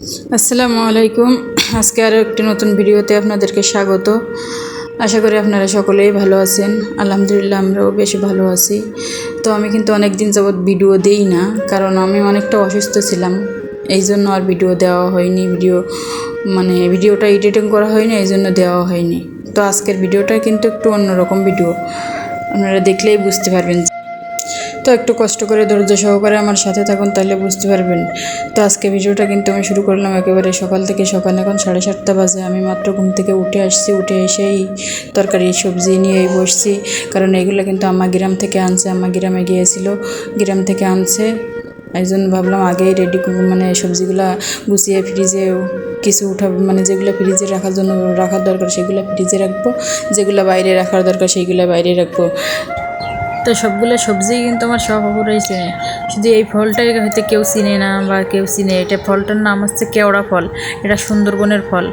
আসসালামু আলাইকুম। আজকে আরও একটি নতুন ভিডিওতে আপনাদেরকে স্বাগত। আশা করি আপনারা সকলেই ভালো আছেন। আলহামদুলিল্লাহ আমরাও বেশ ভালো আছি। তো আমি কিন্তু অনেক দিন যাবৎ ভিডিও দেই না, কারণ আমি অনেকটা অসুস্থ ছিলাম। এই জন্য আর ভিডিও দেওয়া হয়নি। ভিডিও মানে ভিডিওটা এডিটিং করা হয়নি, এই জন্য দেওয়া হয়নি। তো আজকের ভিডিওটা কিন্তু একটু অন্যরকম ভিডিও। আপনারা দেখলেই বুঝতে পারবেন একটু কষ্ট করে ধৈর্য সহকারে আমার সাথে থাকুন, তাহলে বুঝতে পারবেন। তো আজকে ভিডিওটা কিন্তু আমি শুরু করলাম একেবারে সকাল থেকে সকাল, এখন সাড়ে সাতটা বাজে। আমি মাত্র ঘুম থেকে উঠে আসছি, উঠে এসেই তরকারি, সবজি নিয়েই বসছি। কারণ এগুলো কিন্তু আমার গ্রাম থেকে আনছে আমার গ্রামে গিয়েছিল। গ্রাম থেকে আনছে, এই জন্য ভাবলাম আগেই রেডি মানে সবজিগুলা গুছিয়ে ফ্রিজে কিছু উঠা মানে যেগুলো ফ্রিজে রাখার জন্য, রাখার দরকার, সেগুলো ফ্রিজে রাখব। যেগুলো বাইরে রাখার দরকার সেইগুলো বাইরে রাখব। তো সবগুলো সবজি কিন্তু আমার সব রয়েছে শুধু এই ফলটাই হয়তো কেউ চিনে না বা কেউ চিনে। এটা ফলটার নাম হচ্ছে কেওড়া ফল। এটা সুন্দরবনের ফল।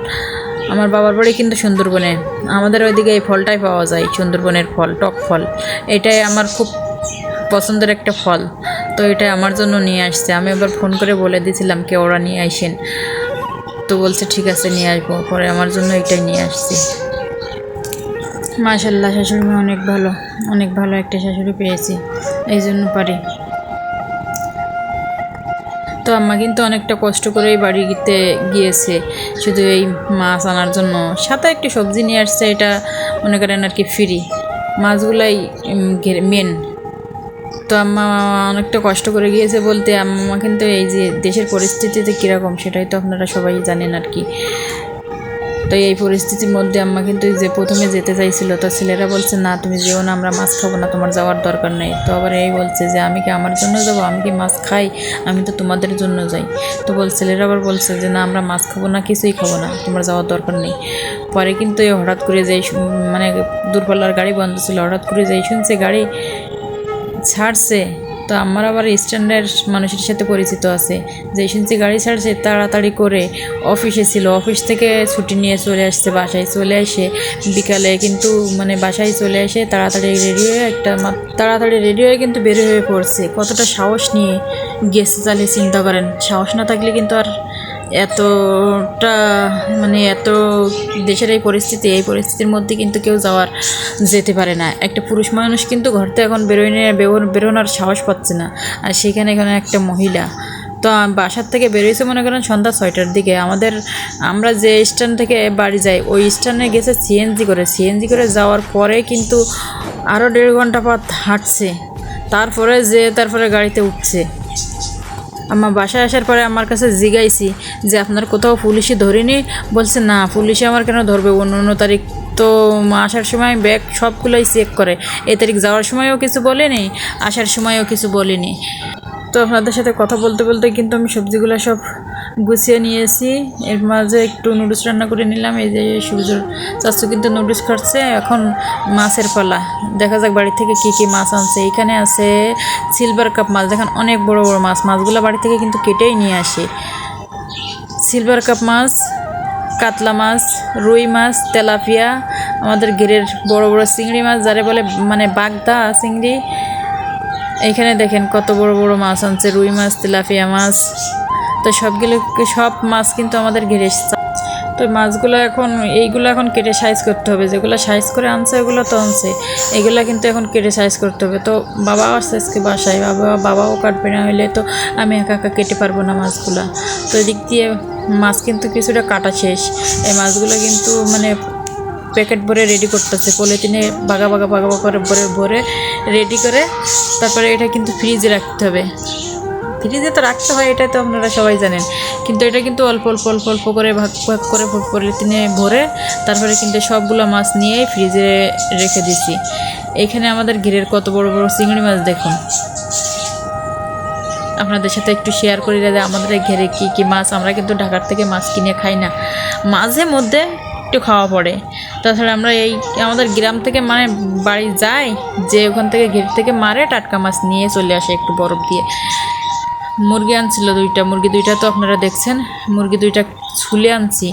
আমার বাবার বাড়ি কিন্তু সুন্দরবনে। আমাদের ওইদিকে এই ফলটাই পাওয়া যায়, সুন্দরবনের ফল, টক ফল। এটাই আমার খুব পছন্দের একটা ফল। তো এটা আমার জন্য নিয়ে আসছে। আমি এবার ফোন করে বলে দিয়েছিলাম, কেওড়া নিয়ে আসেন। তো বলছে, ঠিক আছে, নিয়ে আসব। পরে আমার জন্য এটাই নিয়ে আসছি। মাশাল্লাহ শাশুড়ি অনেক ভালো অনেক ভালো একটা শাশুড়ি পেয়েছি, এই জন্য পারি। তো আম্মা কিন্তু অনেকটা কষ্ট করে এই বাড়িতে গিয়েছে, শুধু এই মাছ আনার জন্য। সাথে একটি সবজি নিয়ে আসছে, এটা মনে করেন আর কি ফ্রি মাছগুলাই মেন তো আম্মা অনেকটা কষ্ট করে গিয়েছে বলতে, আম্মা কিন্তু এই যে দেশের পরিস্থিতিতে কীরকম, সেটাই তো আপনারা সবাই জানেন আর কি। তো এই পরিস্থিতির মধ্যে আম্মা কিন্তু যে প্রথমে যেতে চাইছিল, তো ছেলেরা বলছে, না, তুমি যেও না, আমরা মাছ খাব না, তোমার যাওয়ার দরকার নেই। তো আবার এই বলছে যে, আমি কি আমার জন্য যাব? আমি কি মাছ খাই? আমি তো তোমাদের জন্য যাই। তো বল, ছেলেরা আবার বলছে যে, না, আমরা মাছ খাব না, কিছুই খাব না, তোমার যাওয়ার দরকার নেই। পরে কিন্তু এই হঠাৎ করে যেই মানে দূরপাল্লার গাড়ি বন্ধ ছিল, হঠাৎ করে যেই শুনছে গাড়ি ছাড়ছে তো আমার আবার স্ট্যান্ডার্ড মানুষের সাথে পরিচিত আছে। যে শুনছি গাড়ি ছাড়ছে, তাড়াতাড়ি করে অফিসে ছিল অফিস থেকে ছুটি নিয়ে চলে আসছে বাসায়। চলে আসে বিকালে কিন্তু মানে বাসায় চলে আসে, তাড়াতাড়ি রেডি হয়ে একটা তাড়াতাড়ি রেডি হয়ে কিন্তু বের হয়ে পড়ছে। কতটা সাহস নিয়ে গেছে চালিয়ে চিন্তা করেন। সাহস না থাকলে কিন্তু আর এতটা মানে এত দেশের এই পরিস্থিতি, এই পরিস্থিতির মধ্যে কিন্তু কেউ যাওয়ার যেতে পারে না। একটা পুরুষ মানুষ কিন্তু ঘর থেকে এখন বেরোয় বেরো- বেরোনোর সাহস পাচ্ছে না। আর সেখানে এখানে একটা মহিলা। তো বাসার থেকে বেরিয়েছে মনে করেন সন্ধ্যা ছয়টার দিকে। আমাদের, আমরা যে স্ট্যান্ড থেকে বাড়ি যাই, ওই স্ট্যান্ডে গেছে সিএনজি করে। সিএনজি করে যাওয়ার পরে কিন্তু আরও দেড় ঘণ্টা পর হাঁটছে। তারপরে যে, তারপরে গাড়িতে উঠছে। আমার বাসায় আসার পরে আমার কাছে জিগাইছি যে আপনার কোথাও পুলিশে ধরিনি। বলছে, না, পুলিশে আমার কেন ধরবে? অন্য অন্য তারিখ তো আসার সময় ব্যাগ সবগুলোই চেক করে। এ তারিখ যাওয়ার সময়ও কিছু বলেনি, আসার সময়ও কিছু বলেনি। তো আপনাদের সাথে কথা বলতে বলতে কিন্তু আমি সবজিগুলো সব গুছিয়ে নিয়েছি। এর মাঝে একটু নুডলস রান্না করে নিলাম। এই যে সূর্যর চাচু কিন্তু নুডলস খাচ্ছে। এখন মাছের পালা। দেখা যাক বাড়ি থেকে কি কি মাছ আনছে। এখানে আছে সিলভার কাপ মাছ। দেখেন অনেক বড় বড় মাছ। মাছগুলো বাড়ি থেকে কিন্তু কেটেই নিয়ে আসে। সিলভার কাপ মাছ, কাতলা মাছ, রুই মাছ, তেলাপিয়া, আমাদের ঘেরের বড় বড় চিংড়ি মাছ, যারে বলে মানে বাগদা চিংড়ি। এইখানে দেখেন কত বড় বড় মাছ আনছে। রুই মাছ, তেলাপিয়া মাছ। তো সবগুলো সব মাছ কিন্তু আমাদের ঘিরে তো মাছগুলো এখন, এইগুলো এখন কেটে সাইজ করতে হবে। যেগুলো সাইজ করে আনছে, ওগুলো তো আনছে। এগুলো কিন্তু এখন কেটে সাইজ করতে হবে। তো বাবাও আসছে আজকে বাসায়। বাবা, বাবাও কাটবে না হইলে তো আমি একা একা কেটে পারব না মাছগুলো। তো এদিক দিয়ে মাছ কিন্তু কিছুটা কাটা শেষ। এই মাছগুলো কিন্তু মানে প্যাকেট ভরে রেডি করতেছে। পলিথিনে বাগা বাগা বাগা করে ভরে ভরে রেডি করে তারপরে এটা কিন্তু ফ্রিজে রাখতে হবে। ফ্রিজে তো রাখতে হয় এটা তো আপনারা সবাই জানেন। কিন্তু এটা কিন্তু অল্প অল্প অল্প অল্প করে ভাগ ভাগ করে পলিথিনে ভরে তারপরে কিন্তু সবগুলো মাছ নিয়েই ফ্রিজে রেখে দিছি এখানে আমাদের ঘিরের কত বড় বড় চিংড়ি মাছ দেখুন। আপনাদের সাথে একটু শেয়ার করি দাদা আমাদের ঘেরে কী কী মাছ? আমরা কিন্তু ঢাকার থেকে মাছ কিনে খাই না। মাঝে মধ্যে একটু খাওয়া পড়ে। তাছাড়া আমরা এই, আমাদের গ্রাম থেকে মানে বাড়ি যাই, যে ওখান থেকে ঘের থেকে মারে টাটকা মাছ নিয়ে চলে আসে একটু বরফ দিয়ে। মুরগি আনছিল দুইটা, মুরগি দুইটা তো আপনারা দেখছেন, মুরগি দুইটা ছুলে আনছি।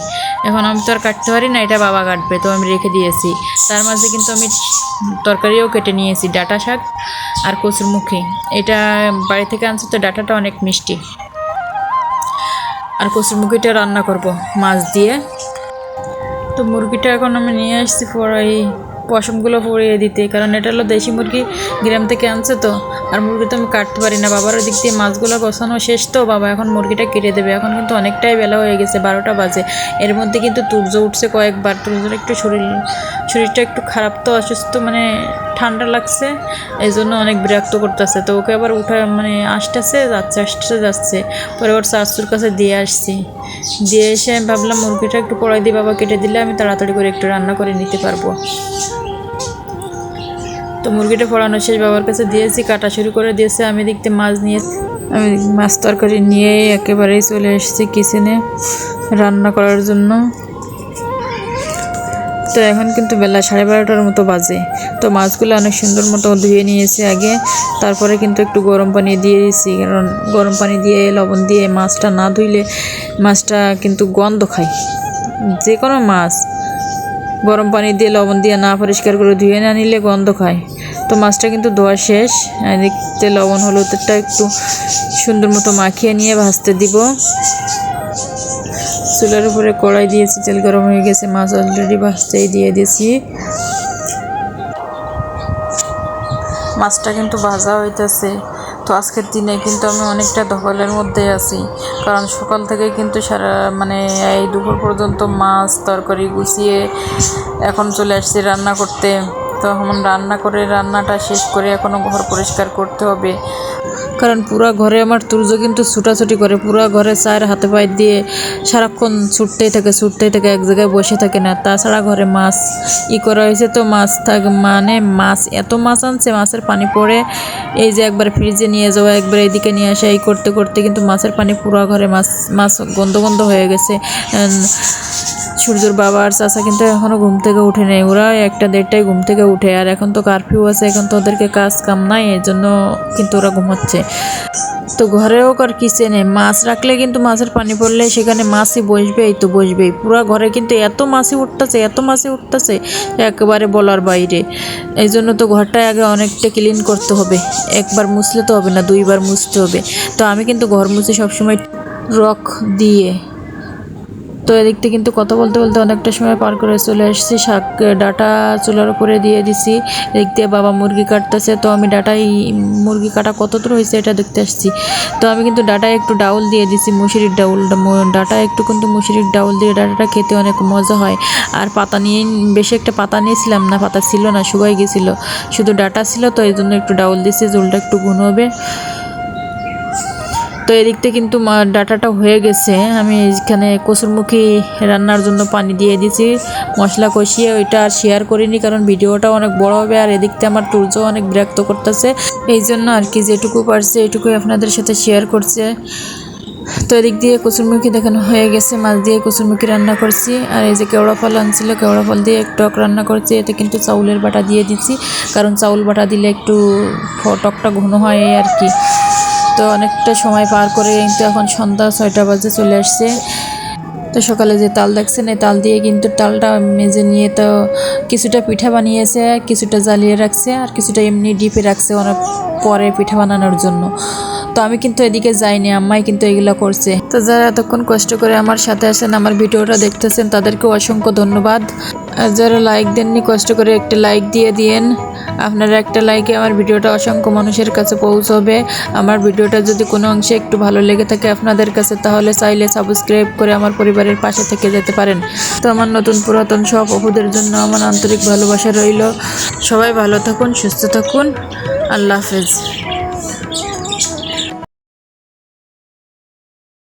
এখন আমি তো আর কাটতে পারি না, এটা বাবা কাটবে, তো আমি রেখে দিয়েছি। তার মাঝে কিন্তু আমি তরকারিও কেটে নিয়েছি, ডাটা শাক আর কচুরমুখী এটা বাড়ি থেকে আনছি তো ডাটাটা অনেক মিষ্টি। আর কচুরমুখিটা রান্না করব, মাছ দিয়ে। তো মুরগিটা এখন আমি নিয়ে আসছি পড়াই পশমগুলো পরিয়ে দিতে, কারণ এটা হলো দেশি মুরগি, গ্রাম থেকে আনছে তো, আর মুরগি তো আমি কাটতে পারি না। বাবার ওই দিক দিয়ে মাছগুলো গোছানো শেষ তো, বাবা এখন মুরগিটা কেটে দেবে। এখন কিন্তু অনেকটাই বেলা হয়ে গেছে, বারোটা বাজে। এর মধ্যে কিন্তু তুর্য উঠছে কয়েকবার। তুর্যর একটু শরীর, শরীরটা একটু খারাপ তো, অসুস্থ মানে ঠান্ডা লাগছে এই জন্য অনেক বিরক্ত করতেছে। তো ওকে আবার উঠে মানে আসতেছে, যাচ্ছে আসতেছে, যাচ্ছে। পরে ওর শাশুর কাছে দিয়ে আসছি। দিয়ে এসে আমি ভাবলাম, মুরগিটা একটু কড়াই দিয়ে বাবা, কেটে দিলে আমি তাড়াতাড়ি করে একটু রান্না করে নিতে পারব। তো মুরগিটা ফোড়ানো শেষ, বাবার কাছে দিয়েছি, কাটা শুরু করে দিয়েছে। আমি দেখতে মাছ নিয়ে, আমি মাছ তরকারি নিয়ে একেবারেই চলে এসেছি কিচেনে রান্না করার জন্য। তো এখন কিন্তু বেলা সাড়ে বারোটার মতো বাজে। তো মাছগুলো অনেক সুন্দর মতো ধুয়ে নিয়েছি আগে, তারপরে কিন্তু একটু গরম পানি দিয়ে দিয়েছি। কারণ গরম পানি দিয়ে, লবণ দিয়ে মাছটা না ধুইলে মাছটা কিন্তু গন্ধ খায়। যে কোনো মাছ, গরম পানি দিয়ে, লবণ দিয়ে না পরিষ্কার করে ধুয়ে না নিলে গন্ধ খায়। তো মাছটা কিন্তু ধোয়া শেষ। দেখতে লবণ, হলুদটা একটু সুন্দর মতো মাখিয়ে নিয়ে ভাজতে দিব। চুলার উপরে কড়াই দিয়েছি, তেল গরম হয়ে গেছে, মাছ অলরেডি ভাজতেই দিয়ে দিয়েছি। মাছটা কিন্তু ভাজা হইতেছে। তো আজকের দিনে কিন্তু আমি অনেকটা ধকলের মধ্যে আছি। কারণ সকাল থেকে কিন্তু সারা মানে এই দুপুর পর্যন্ত মাছ, তরকারি গুছিয়ে এখন চলে আসছি রান্না করতে। তো এখন রান্না করে রান্নাটা শেষ করে এখনও ঘর পরিষ্কার করতে হবে। কারণ পুরা ঘরে আমার তুর্য কিন্তু ছুটাছুটি করে। পুরা ঘরে চায়ের হাতে পায়ে দিয়ে সারাক্ষণ ছুটতেই থাকে ছুটতেই থাকে, এক জায়গায় বসে থাকে না। তাছাড়া ঘরে মাছ ই করা হয়েছে তো মাছ থাক মানে মাছ, এত মাছ আনছে, মাছের পানি পড়ে। এই যে একবার ফ্রিজে নিয়ে যাওয়া, একবার এইদিকে নিয়ে আসা, এই করতে করতে কিন্তু মাছের পানি পুরা ঘরে মাছ মাছ গন্ধ গন্ধ হয়ে গেছে। সূর্যর বাবা আর চাচা কিন্তু এখনও ঘুম থেকে উঠে নেই। ওরা একটা দেড়টায় ঘুম থেকে উঠে, আর এখন তো কারফিউ আছে, এখন তো ওদেরকে কাজ কাম নাই এর জন্য কিন্তু ওরা ঘুমাচ্ছে। তো ঘরে হোক আর কিচেনে মাছ রাখলে কিন্তু মাছের পানি পড়লে সেখানে মাছই বসবেই তো বসবেই। পুরো ঘরে কিন্তু এত মাছই উঠতেছে, এত মাছই উঠতেছে, একেবারে বলার বাইরে। এই জন্য তো ঘরটায় আগে অনেকটা ক্লিন করতে হবে। একবার মুছলে তো হবে না, দুইবার মুছতে হবে। তো আমি কিন্তু ঘর মুছে সবসময় রক দিয়ে তো এদিক থেকে কিন্তু কথা বলতে বলতে অনেকটা সময় পার করে চলে এসেছি শাক ডাটা চুলার উপরে দিয়ে দিছি। দিয়ে বাবা মুরগি কাটতেছে, তো আমি ডাটাই মুরগি কাটা কত দূর হয়েছে এটা দেখতে আসছি। তো আমি কিন্তু ডাটায় একটু ডাউল দিয়ে দিছি, মুসুরির ডাউল। ডাটা একটু কিন্তু মুসুরির ডাউল দিয়ে ডাটাটা খেতে অনেক মজা হয়। আর পাতা নিয়ে, বেশি একটা পাতা নিয়েছিলাম না, পাতা ছিল না শুকাই গেছিল। শুধু ডাটা ছিল, তো এই জন্য একটু ডাউল দিছি, ঝোলটা একটু ঘন হবে তো এদিক থেকে কিন্তু ডাটাটা হয়ে গেছে। আমি এখানে কসুরমুখী রান্নার জন্য পানি দিয়ে দিয়েছি, মশলা কষিয়ে ওইটা আর শেয়ার করিনি কারণ ভিডিওটা অনেক বড় হবে আর এদিক থেকে আমার তুর্য অনেক বিরক্ত করতেছে। এই জন্য আর কি যেটুকু পারছে এটুকুই আপনাদের সাথে শেয়ার করছে। তো এদিক দিয়ে কচুরমুখী দেখানো হয়ে গেছে, মাছ দিয়ে কচুরমুখী রান্না করছি। আর এই যে কেওড়া ফল আনছিল, কেওড়া ফল দিয়ে টক রান্না করছি, এতে কিন্তু চাউলের বাটা দিয়ে দিচ্ছি কারণ চাউল বাটা দিলে একটু টকটা ঘন হয় আর কি। তো অনেকটা সময় পার করে কিন্তু এখন সন্ধ্যা ছয়টা বাজে চলে আসছে। তো সকালে যে তাল দেখছেন, এই তাল দিয়ে কিন্তু তালটা মেজে নিয়ে তো কিছুটা পিঠা বানিয়েছে, কিছুটা জ্বালিয়ে রাখছে আর কিছুটা এমনি ডিপে রাখছে অনেক পরে পিঠা বানানোর জন্য। তো আমি কিন্তু এদিকে যাইনি, আম্মাই কিন্তু এগুলো করছে। তো যারা এতক্ষণ কষ্ট করে আমার সাথে আছেন আমার ভিডিওটা দেখতেছেন তাদেরকেও অসংখ্য ধন্যবাদ। আর যারা লাইক দেননি, কষ্ট করে একটা লাইক দিয়ে দিয়েন। আপনারা একটা লাইকে আমার ভিডিওটা অসংখ্য মানুষের কাছে পৌঁছবে। আমার ভিডিওটা যদি কোনো অংশে একটু ভালো লেগে থাকে আপনাদের কাছে, তাহলে চাইলে সাবস্ক্রাইব করে আমার পরিবারের পাশে থেকে যেতে পারেন। তো আমার নতুন পুরাতন সব অপুদের জন্য আমার আন্তরিক ভালোবাসা রইল। সবাই ভালো থাকুন, সুস্থ থাকুন। আল্লাহ হাফেজ।